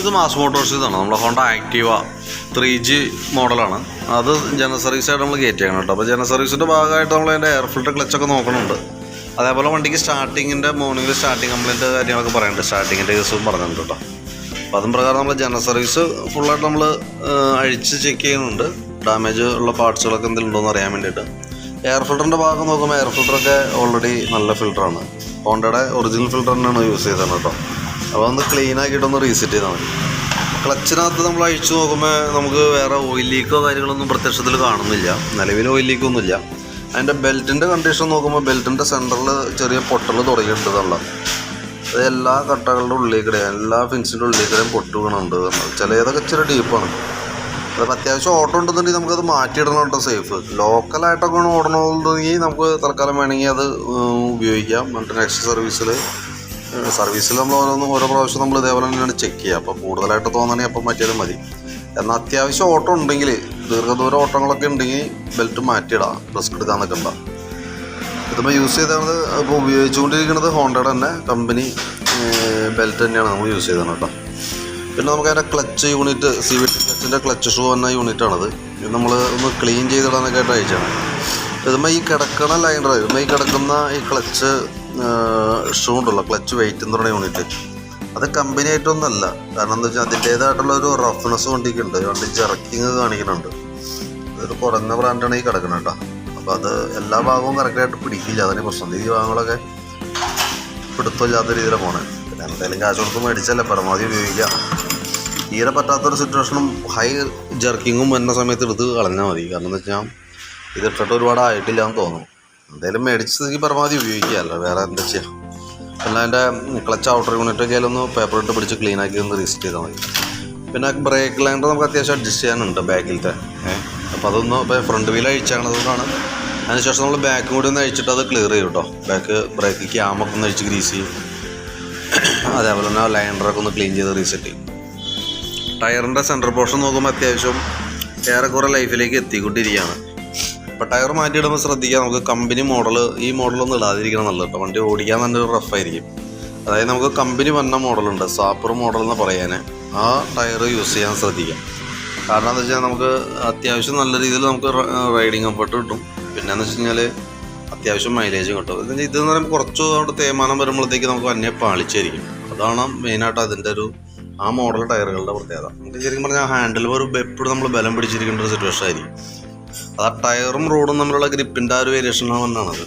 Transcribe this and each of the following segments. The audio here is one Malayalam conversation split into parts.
ഇത് മാസ് മോട്ടോഴ്സ് ഇതാണ്. നമ്മുടെ ഹോണ്ട ആക്റ്റീവ ത്രീ ജി മോഡലാണ് അത് ജനറൽ സർവീസ് ആയിട്ട് നമ്മൾ കയറ്റിയാണ് കേട്ടോ. അപ്പോൾ ജനറൽ സർവീസിന്റെ ഭാഗമായിട്ട് നമ്മൾ അതിന്റെ എയർ ഫിൽറ്റർ ക്ലച്ചൊക്കെ നോക്കണുണ്ട്. അതേപോലെ വണ്ടിക്ക് സ്റ്റാർട്ടിങ്ങിന്റെ മോർണിംഗിൽ സ്റ്റാർട്ടിങ് കംപ്ലൈന്റ് കാര്യങ്ങളൊക്കെ പറയുന്നുണ്ട് സ്റ്റാർട്ടിങ്ങിന്റെ കേസും പറഞ്ഞിട്ടുണ്ട് കേട്ടോ. അപ്പോൾ അതും പ്രകാരം നമ്മൾ ജനറൽ സർവീസ് ഫുള്ളായിട്ട് നമ്മൾ അഴിച്ച് ചെക്ക് ചെയ്യുന്നുണ്ട്. ഡാമേജ് ഉള്ള പാർട്സുകളൊക്കെ എന്തെങ്കിലും ഉണ്ടോ എന്ന് അറിയാൻ വേണ്ടിയിട്ട്. എയർ ഫിൽറ്ററിന്റെ ഭാഗം നോക്കുമ്പോൾ എയർ ഫിൽറ്ററൊക്കെ ഓൾറെഡി നല്ല ഫിൽറ്ററാണ് ഹോണ്ടയുടെ ഒറിജിനൽ ഫിൽറ്റർ തന്നെയാണ് യൂസ് ചെയ്തത് കേട്ടോ. അപ്പോൾ ഒന്ന് ക്ലീൻ ആക്കിയിട്ടൊന്ന് റീസെറ്റ് ചെയ്താൽ മതി. ക്ലച്ചിനകത്ത് നമ്മൾ അഴിച്ചു നോക്കുമ്പോൾ നമുക്ക് വേറെ ഓയിൽ ലീക്കോ കാര്യങ്ങളൊന്നും പ്രത്യക്ഷത്തിൽ കാണുന്നില്ല. നിലവിൽ ഓയിൽ ലീക്കൊന്നുമില്ല അതിന്റെ ബെൽറ്റിന്റെ കണ്ടീഷൻ നോക്കുമ്പോൾ ബെൽറ്റിന്റെ സെന്ററിൽ ചെറിയ പൊട്ടൽ തുടങ്ങിയിട്ടുണ്ട് അത് എല്ലാ കട്ടകളുടെ ഉള്ളിൽ എല്ലാ ഫിൻസിന്റെ ഉള്ളിൽ കൂടെയും പൊട്ട് വീണുണ്ട് ചിലതൊക്കെ ഇച്ചിരി ഡീപ്പാണ് അപ്പം അത്യാവശ്യം ഓട്ടം ഉണ്ടെന്നുണ്ടെങ്കിൽ നമുക്കത് മാറ്റിയിടണം കേട്ടോ സേഫ് ലോക്കലായിട്ടൊക്കെ ഓടണമെന്നുണ്ടെങ്കിൽ നമുക്ക് തൽക്കാലം വേണമെങ്കിൽ അത് ഉപയോഗിക്കാം. എന്നിട്ട് നെക്സ്റ്റ് സർവീസിൽ സർവീസിൽ നമ്മൾ ഓരോന്നും ഓരോ പ്രാവശ്യം നമ്മൾ ഇതേപോലെ തന്നെയാണ് ചെക്ക് ചെയ്യുക. അപ്പോൾ കൂടുതലായിട്ട് തോന്നണേ അപ്പം മാറ്റിയാലും മതി. എന്നാൽ അത്യാവശ്യം ഓട്ടം ഉണ്ടെങ്കിൽ ദീർഘദൂര ഓട്ടങ്ങളൊക്കെ ഉണ്ടെങ്കിൽ ബെൽറ്റ് മാറ്റിയിടാം റിസ്ക് എടുക്കാൻ നിൽക്കണ്ട. ഇതിപ്പോൾ യൂസ് ചെയ്തത് ഇപ്പോൾ ഉപയോഗിച്ചുകൊണ്ടിരിക്കുന്നത് ഹോണ്ടയുടെ തന്നെ കമ്പനി ബെൽറ്റ് തന്നെയാണ് നമ്മൾ യൂസ് ചെയ്തത് കേട്ടോ. പിന്നെ നമുക്ക് അതിന്റെ ക്ലച്ച് യൂണിറ്റ് സി വി ക്ലച്ചിന്റെ ക്ലച്ച് ഷൂ എന്ന യൂണിറ്റാണത് ഇത് നമ്മൾ ഒന്ന് ക്ലീൻ ചെയ്തിടാനൊക്കെ ആയിട്ട് അയച്ചാണ്. ഇതുമ്പോൾ ഈ കിടക്കുന്ന ലൈൻ ഇതുമ്പോൾ ഈ കിടക്കുന്ന ഈ ക്ലച്ച് ഷൂ ഉണ്ടല്ലോ ക്ലച്ച് വെയിറ്റ് എന്ന് പറയുന്ന യൂണിറ്റ് അത് കമ്പനി ആയിട്ടൊന്നല്ല കാരണം എന്താ വെച്ചാൽ അതിന്റേതായിട്ടുള്ള ഒരു റഫ്നെസ് വണ്ടിക്കുണ്ട് വണ്ടി ജെറക്കിങ് കാണിക്കുന്നുണ്ട്. ഇതൊരു കുറഞ്ഞ ബ്രാൻഡാണ് ഈ കിടക്കുന്നത് കേട്ടോ. അപ്പോൾ അത് എല്ലാ ഭാഗവും കറക്റ്റായിട്ട് പിടിക്കില്ല. അതിന് പ്രശ്നം ഈ ഭാഗങ്ങളൊക്കെ പിടുത്തമില്ലാത്ത രീതിയിലാണ് പോണേ. പിന്നെ എന്തായാലും കാശ് കൊടുത്ത് മേടിച്ചല്ലേ? പരമാവധി ഉപയോഗിക്കുക തീരെ പറ്റാത്തൊരു സിറ്റുവേഷനും ഹൈ ജർക്കിങ്ങും വരുന്ന സമയത്ത് എടുത്ത് കളഞ്ഞാൽ മതി. കാരണം എന്താ വെച്ചാൽ ഇത് ഇട്ടിട്ട് ഒരുപാട് ആയിട്ടില്ല എന്ന് തോന്നുന്നു എന്തായാലും മേടിച്ചത് പരമാവധി ഉപയോഗിക്കുകയല്ല വേറെ എന്താ ചെയ്യുക പിന്നെ അതിന്റെ ക്ലച്ച് ഔട്ടർ യൂണിറ്റ് ഒക്കെ ഒന്ന് പേപ്പർ ഇട്ട് പിടിച്ച് ക്ലീൻ ആക്കി ഒന്ന് റീസ്റ്റ് ചെയ്താൽ മതി. പിന്നെ ബ്രേക്ക് ലൈൻഡർ നമുക്ക് അത്യാവശ്യം അഡ്ജസ്റ്റ് ചെയ്യാനുണ്ട് ബാക്കിലത്തെ. അപ്പോൾ അതൊന്ന് ഇപ്പോൾ ഫ്രണ്ട് വീൽ അഴിച്ചാണതുകൊണ്ടാണ് അതിനുശേഷം നമ്മൾ ബാക്ക് കൂടി ഒന്ന് അഴിച്ചിട്ട് അത് ക്ലിയർ ചെയ്യും കേട്ടോ ബാക്ക് ബ്രേക്ക് ക്യാമൊക്കെ ഒന്ന് അഴിച്ച് ഗ്രീസ് ചെയ്യും. അതേപോലെ തന്നെ ലൈൻഡറൊക്കെ ഒന്ന് ക്ലീൻ ചെയ്ത് റീസെറ്റ് ചെയ്യും. ടയറിന്റെ സെന്റർ പോർഷൻ നോക്കുമ്പോൾ അത്യാവശ്യം ഏറെക്കുറെ ലൈഫിലേക്ക് എത്തിക്കൊണ്ടിരിക്കുകയാണ്. അപ്പോൾ ടയർ മാറ്റിയിടുമ്പോൾ ശ്രദ്ധിക്കുക നമുക്ക് കമ്പനി മോഡൽ ഈ മോഡലൊന്നും ഇടാതിരിക്കണം നല്ലത് കേട്ടോ വണ്ടി ഓടിക്കാൻ തന്നെ ഒരു റഫായിരിക്കും അതായത് നമുക്ക് കമ്പനി വന്ന മോഡലുണ്ട് സാപ്പർ മോഡൽ എന്ന് പറയാൻ ആ ടയർ യൂസ് ചെയ്യാൻ ശ്രദ്ധിക്കാം. കാരണം എന്താ വെച്ചാൽ നമുക്ക് അത്യാവശ്യം നല്ല രീതിയിൽ നമുക്ക് റൈഡിങ് കംഫർട്ട് കിട്ടും. പിന്നെ എന്ന് വെച്ച് കഴിഞ്ഞാൽ അത്യാവശ്യം മൈലേജും കിട്ടും. ഇതിന് ഇതെന്ന് പറയുമ്പോൾ കുറച്ച് അവിടെ തേമാനം വരുമ്പോഴത്തേക്ക് നമുക്ക് അന്യ പാളിച്ചായിരിക്കും. അതാണ് മെയിനായിട്ട് അതിന്റെ ഒരു ആ മോഡൽ ടയറുകളുടെ പ്രത്യേകത. നമുക്ക് ശരിക്കും പറഞ്ഞാൽ ഹാൻഡിൽ ഒരു എപ്പോഴും നമ്മൾ ബലം പിടിച്ചിരിക്കേണ്ട ഒരു സിറ്റുവേഷൻ ആയിരിക്കും. അത് ആ ടയറും റോഡും തമ്മിലുള്ള ഗ്രിപ്പിന്റെ ആ ഒരു വേരിയേഷനാണ് വന്നാണത്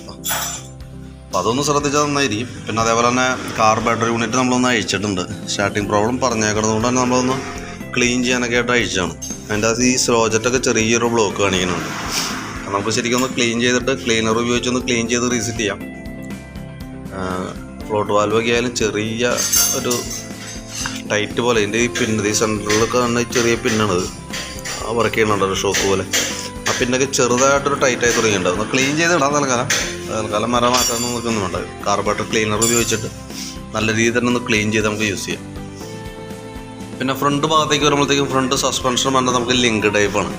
അപ്പോൾ അതൊന്ന് ശ്രദ്ധിച്ചാൽ നന്നായിരിക്കും. പിന്നെ അതേപോലെ തന്നെ കാർ ബാറ്ററി യൂണിറ്റ് നമ്മളൊന്ന് അഴിച്ചിട്ടുണ്ട്. സ്റ്റാർട്ടിങ് പ്രോബ്ലം പറഞ്ഞേക്കുന്നത് കൊണ്ട് തന്നെ നമ്മളൊന്ന് ക്ലീൻ ചെയ്യാനൊക്കെ ആയിട്ട് അഴിച്ചാണ് അതിന്റെ അത് ഈ സ്ലോജറ്റൊക്കെ ചെറിയൊരു ബ്ലോക്ക് കാണിക്കുന്നുണ്ട്. നമുക്ക് ശരിക്കും ഒന്ന് ക്ലീൻ ചെയ്തിട്ട് ക്ലീനർ ഉപയോഗിച്ച് ഒന്ന് ക്ലീൻ ചെയ്ത് റീസെറ്റ് ചെയ്യാം. ഫ്ലോട്ട് വാൽവൊക്കെ ആയാലും ചെറിയ ഒരു ടൈറ്റ് പോലെ. ഇതിന്റെ ഈ പിന്ന് ഈ സെന്ററിലൊക്കെ തന്നെ ചെറിയ പിന്നാണത് വർക്ക് ചെയ്യുന്നുണ്ട് ഷോക്ക് പോലെ. പിന്നൊക്കെ ചെറുതായിട്ടൊരു ടൈറ്റായി തുടങ്ങിയിട്ടുണ്ട്. ക്ലീൻ ചെയ്ത് ഇടാൻ തൽക്കാലം. തൽക്കാലം മരം മാറ്റാനൊന്നും വേണ്ട കാർബേറ്റർ ക്ലീനർ ഉപയോഗിച്ചിട്ട് നല്ല രീതിയിൽ തന്നെ ഒന്ന് ക്ലീൻ ചെയ്ത് നമുക്ക് യൂസ് ചെയ്യാം. പിന്നെ ഫ്രണ്ട് ഭാഗത്തേക്ക് വരുമ്പോഴത്തേക്കും ഫ്രണ്ട് സസ്പെൻഷൻ പറഞ്ഞാൽ നമുക്ക് ലിങ്ക് ടൈപ്പാണ്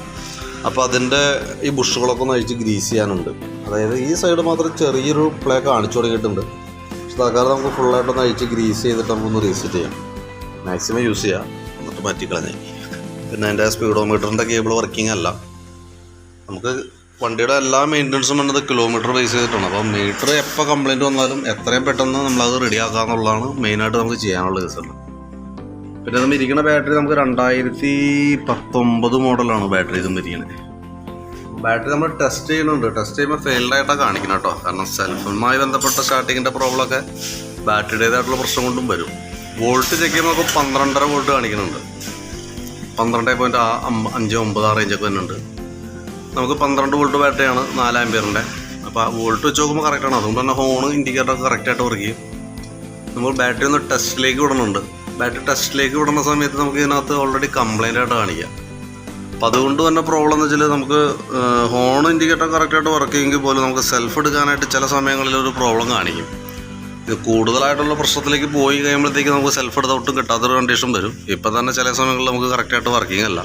അപ്പോൾ അതിന്റെ ഈ ബുഷുകളൊക്കെ ഒന്ന് അഴിച്ച് ഗ്രീസ് ചെയ്യാനുണ്ട്. അതായത് ഈ സൈഡ് മാത്രം ചെറിയൊരു പ്ലേ കാണിച്ചു തുടങ്ങിയിട്ടുണ്ട്. പക്ഷെ തൽക്കാലം നമുക്ക് ഫുള്ളായിട്ടൊന്ന് അഴിച്ച് ഗ്രീസ് ചെയ്തിട്ട് നമുക്കൊന്ന് റീസെറ്റ് ചെയ്യാം. മാക്സിമം യൂസ് ചെയ്യാം. എന്നിട്ട് മാറ്റിക്കളഞ്ഞേ. പിന്നെ അതിന്റെ സ്പീഡോമീറ്ററിന്റെ കേബിൾ വർക്കിംഗ് അല്ല. നമുക്ക് വണ്ടിയുടെ എല്ലാ മെയിന്റനൻസും വേണ്ടത് കിലോമീറ്റർ ബേസ് ചെയ്തിട്ടാണ്. അപ്പോൾ മീറ്റർ എപ്പോൾ കംപ്ലയിന്റ് വന്നാലും എത്രയും പെട്ടെന്ന് നമ്മളത് റെഡിയാക്കുക എന്നുള്ളതാണ് മെയിനായിട്ട് നമുക്ക് ചെയ്യാനുള്ള കേസുള്ളത് പിന്നെ നമ്മൾ ഇരിക്കുന്ന ബാറ്ററി നമുക്ക് രണ്ടായിരത്തി പത്തൊമ്പത് മോഡലാണ് ബാറ്ററി ഇതും ഇരിക്കുന്നത്. ബാറ്ററി നമ്മൾ ടെസ്റ്റ് ചെയ്യുന്നുണ്ട്. ടെസ്റ്റ് ചെയ്യുമ്പോൾ ഫെയിൽഡ് ആയിട്ടാണ് കാണിക്കുന്നത് കേട്ടോ. കാരണം സെൽഫുമായി ബന്ധപ്പെട്ട സ്റ്റാർട്ടിങ്ങിന്റെ പ്രോബ്ലമൊക്കെ ബാറ്ററിയുടേതായിട്ടുള്ള പ്രശ്നം കൊണ്ടും വരും. വോൾട്ട് ചെക്ക് ചെയ്യുമ്പോൾ നമുക്ക് പന്ത്രണ്ടര വോൾട്ട് കാണിക്കുന്നുണ്ട്. പന്ത്രണ്ട് പോയിന്റ് അഞ്ച് ഒമ്പത് ആ റേഞ്ചൊക്കെ വരുന്നുണ്ട്. നമുക്ക് പന്ത്രണ്ട് വോൾട്ട് ബാറ്ററിയാണ് നാല് ആംബിയറിന്റെ അപ്പോൾ ആ വോൾട്ട് വെച്ച് നോക്കുമ്പോൾ കറക്റ്റാണ് അതുകൊണ്ട് തന്നെ ഹോണ് ഇൻഡിക്കേറ്ററൊക്കെ കറക്റ്റായിട്ട് വർക്ക് ചെയ്യും. നമ്മൾ ബാറ്ററി ഒന്ന് ടെസ്റ്റിലേക്ക് വിടുന്നുണ്ട് ബാറ്ററി ടെസ്റ്റിലേക്ക് വിടുന്ന സമയത്ത് നമുക്ക് ഇതിനകത്ത് ഓൾറെഡി കംപ്ലൈന്റ് ആയിട്ട് കാണിക്കാം. അപ്പം അതുകൊണ്ട് തന്നെ പ്രോബ്ലം എന്ന് വെച്ചാൽ നമുക്ക് ഹോൺ ഇൻഡിക്കേറ്റർ കറക്റ്റായിട്ട് വർക്ക് ചെയ്യുമെങ്കിൽ പോലും നമുക്ക് സെൽഫ് എടുക്കാനായിട്ട് ചില സമയങ്ങളിൽ ഒരു പ്രോബ്ലം കാണിക്കും. ഇത് കൂടുതലായിട്ടുള്ള പ്രശ്നത്തിലേക്ക് പോയി കഴിയുമ്പോഴത്തേക്ക് നമുക്ക് സെൽഫ് എടുത്ത ഒട്ടും കിട്ടാത്തൊരു കണ്ടീഷൻ വരും. ഇപ്പം തന്നെ ചില സമയങ്ങളിൽ നമുക്ക് കറക്റ്റായിട്ട് വർക്കിംഗ് അല്ല.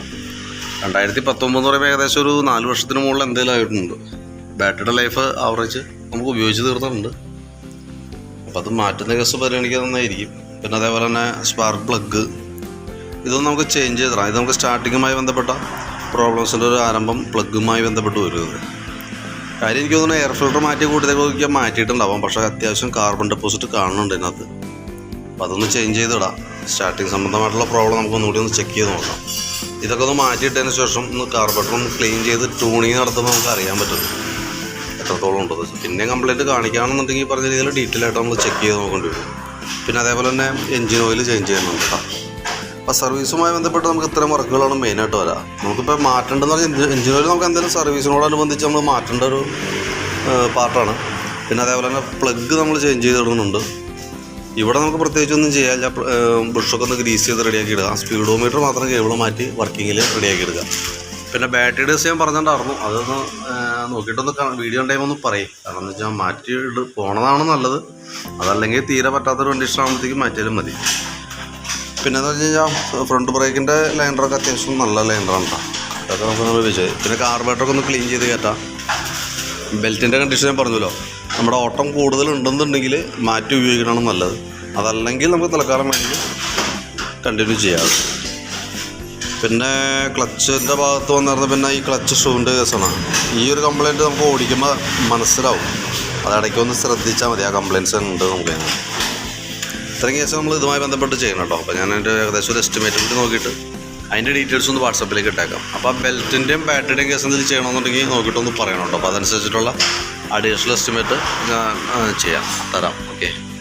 രണ്ടായിരത്തി പത്തൊമ്പത് എന്ന് പറയുമ്പോൾ ഏകദേശം ഒരു നാല് വർഷത്തിന് മുകളിൽ എന്തെങ്കിലും ആയിട്ടുണ്ട്. ബാറ്ററിയുടെ ലൈഫ് ആവറേജ് നമുക്ക് ഉപയോഗിച്ച് തീർന്നിട്ടുണ്ട് അപ്പം അത് മാറ്റുന്ന കേസ് പരിഗണിക്കാൻ നന്നായിരിക്കും. പിന്നെ അതേപോലെ തന്നെ സ്പാർക്ക് പ്ലഗ് ഇതൊന്നും നമുക്ക് ചേഞ്ച് ചെയ്ത് തരാം ഇത് നമുക്ക് സ്റ്റാർട്ടിങ്ങുമായി ബന്ധപ്പെട്ട പ്രോബ്ലംസിന്റെ ഒരു ആരംഭം പ്ലഗുമായി ബന്ധപ്പെട്ട് വരുന്നത്. കാര്യം എനിക്ക് തോന്നുന്നു എയർ ഫിൽട്ടർ മാറ്റി കൂടുതൽ മാറ്റിയിട്ടുണ്ടാവാം. പക്ഷേ അത്യാവശ്യം കാർബൺ ഡെപ്പോസിറ്റ് കാണുന്നുണ്ട് ഇതിനകത്ത്. അപ്പോൾ അതൊന്ന് ചേഞ്ച് ചെയ്തിടാം. സ്റ്റാർട്ടിങ് സംബന്ധമായിട്ടുള്ള പ്രോബ്ലം നമുക്ക് ഒന്നുകൂടി ഒന്ന് ചെക്ക് ചെയ്ത് നോക്കാം. ഇതൊക്കെ ഒന്ന് മാറ്റിയിട്ടതിന് ശേഷം ഒന്ന് കാർബറേറ്റർ ഒന്ന് ക്ലീൻ ചെയ്ത് ട്യൂണിങ് നടത്തുമ്പോൾ നമുക്ക് അറിയാൻ പറ്റും. എത്രത്തോളം ഉണ്ടത് പിന്നെ കംപ്ലൈന്റ് കാണിക്കുകയാണെന്നുണ്ടെങ്കിൽ പറഞ്ഞ രീതിയിൽ ഡീറ്റെയിൽ ആയിട്ട് നമ്മൾ ചെക്ക് ചെയ്ത് നോക്കേണ്ടി വരും. പിന്നെ അതേപോലെ തന്നെ എൻജിൻ ഓയിൽ ചേഞ്ച് ചെയ്യുന്നുണ്ട് അപ്പോൾ സർവീസുമായി ബന്ധപ്പെട്ട് നമുക്ക് ഇത്തരം വർക്കുകളാണ് മെയിനായിട്ട് വരാം. നമുക്കിപ്പോൾ മാറ്റേണ്ടതെന്ന് പറഞ്ഞാൽ എൻജിൻ ഓയിൽ നമുക്ക് എന്തെങ്കിലും സർവീസിനോടനുബന്ധിച്ച് നമ്മൾ മാറ്റേണ്ട ഒരു പാർട്ടാണ് പിന്നെ അതേപോലെ തന്നെ പ്ലഗ് നമ്മൾ ചേഞ്ച് ചെയ്തിടുന്നുണ്ട്. ഇവിടെ നമുക്ക് പ്രത്യേകിച്ചൊന്നും ചെയ്യാനില്ല. ബ്രഷൊക്കെ ഒന്ന് ഗ്രീസ് ചെയ്ത് റെഡിയാക്കി ഇടുക. സ്പീഡോമീറ്റർ മാത്രം കേബിൾ മാറ്റി വർക്കിങ്ങിൽ റെഡിയാക്കി ഇടുക. പിന്നെ ബാറ്ററി ഡേസ് ഞാൻ പറഞ്ഞിട്ടുണ്ടായിരുന്നു. അതൊന്ന് നോക്കിയിട്ടൊന്ന് വീഡിയോ ടൈം ഒന്ന് പറയും. കാരണം എന്ന് വെച്ചാൽ മാറ്റി ഇട് പോണതാണ് നല്ലത്. അതല്ലെങ്കിൽ തീരെ പറ്റാത്തൊരു കണ്ടീഷൻ ആകുമ്പോഴത്തേക്കും മാറ്റിയാലും മതി. പിന്നെ എന്ന് വെച്ച് കഴിഞ്ഞാൽ ഫ്രണ്ട് ബ്രേക്കിന്റെ ലൈനറൊക്കെ അത്യാവശ്യം നല്ല ലൈനറാണ് കേട്ടോ അതൊക്കെ നമുക്ക് വിജയ് പിന്നെ കാർബറേറ്ററൊക്കെ ഒന്ന് ക്ലീൻ ചെയ്ത് കയറ്റാം ബെൽറ്റിന്റെ കണ്ടീഷൻ ഞാൻ പറഞ്ഞല്ലോ. നമ്മുടെ ഓട്ടം കൂടുതൽ ഉണ്ടെന്നുണ്ടെങ്കിൽ മാറ്റി ഉപയോഗിക്കണമാണ് നല്ലത്. അതല്ലെങ്കിൽ നമുക്ക് തൽക്കാലം വേണമെങ്കിൽ കണ്ടിന്യൂ ചെയ്യാം. പിന്നെ ക്ലച്ചിന്റെ ഭാഗത്ത് വന്നിരുന്ന പിന്നെ ഈ ക്ലച്ച് ഷൂവിന്റെ കേസാണ്. ഈ ഒരു കംപ്ലയിന്റ് നമുക്ക് ഓടിക്കുമ്പോൾ മനസ്സിലാവും. അതിടയ്ക്ക് ഒന്ന് ശ്രദ്ധിച്ചാൽ മതി. ആ കംപ്ലയിൻസ് ഉണ്ട് നമുക്ക്. ഇത്രയും കേസ് നമ്മൾ ഇതുമായി ബന്ധപ്പെട്ട് ചെയ്യണം കേട്ടോ. അപ്പോൾ ഞാൻ എന്റെ ഏകദേശം ഒരു എസ്റ്റിമേറ്റ് കൂടി നോക്കിയിട്ട് അതിന്റെ ഡീറ്റെയിൽസ് ഒന്ന് വാട്സപ്പിലേക്ക് ഇട്ടേക്കാം. അപ്പോൾ ആ ബെൽറ്റിന്റെയും ബാറ്ററിയുടെയും കേസ് എന്തെങ്കിലും ചെയ്യണമെന്നുണ്ടെങ്കിൽ നോക്കിയിട്ടൊന്ന് പറയണം കേട്ടോ. അപ്പോൾ അതനുസരിച്ചിട്ടുള്ള അഡീഷണൽ എസ്റ്റിമേറ്റ് ഞാൻ ചെയ്യാം. തരാം. ഓക്കെ.